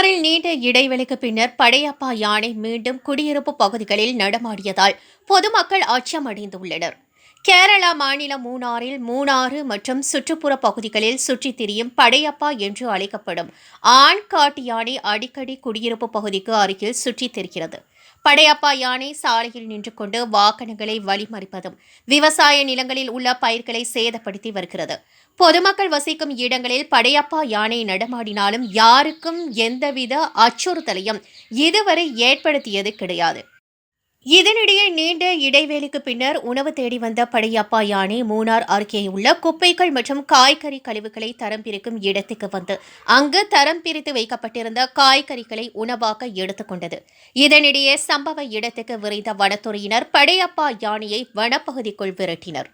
பீகாரில் நீண்ட இடைவெளிக்கு பின்னர் படையப்பா யானை மீண்டும் குடியிருப்பு பகுதிகளில் நடமாடியதால் பொதுமக்கள் அச்சமடைந்துள்ளனர். கேரளா மாநிலம் மூணாறில் மூணாறு மற்றும் சுற்றுப்புற பகுதிகளில் சுற்றித் திரியும் படையப்பா என்று அழைக்கப்படும் ஆண் காட்டு யானை அடிக்கடி குடியிருப்பு பகுதிக்கு அருகில் சுற்றித் திரிகிறது. படையப்பா யானை சாலையில் நின்று கொண்டு வாகனங்களை வழிமறிப்பதும் விவசாய நிலங்களில் உள்ள பயிர்களை சேதப்படுத்தி வருகிறது. பொதுமக்கள் வசிக்கும் இடங்களில் படையப்பா யானை நடமாடினாலும் யாருக்கும் எந்தவித அச்சுறுத்தலையும் இதுவரை ஏற்படுத்தியது கிடையாது. இதனிடையே நீண்ட இடைவேளைக்கு பின்னர் உணவு தேடி வந்த படையப்பா யானை மூணார் அருகே உள்ள குப்பைகள் மற்றும் காய்கறி கழிவுகளை தரம் பிரிக்கும் இடத்துக்கு வந்து அங்கு தரம் பிரித்து வைக்கப்பட்டிருந்த காய்கறிகளை உணவாக்க எடுத்துக்கொண்டது. இதனிடையே சம்பவ இடத்துக்கு விரைந்த வனத்துறையினர் படையப்பா யானையை வனப்பகுதிக்குள் விரட்டினர்.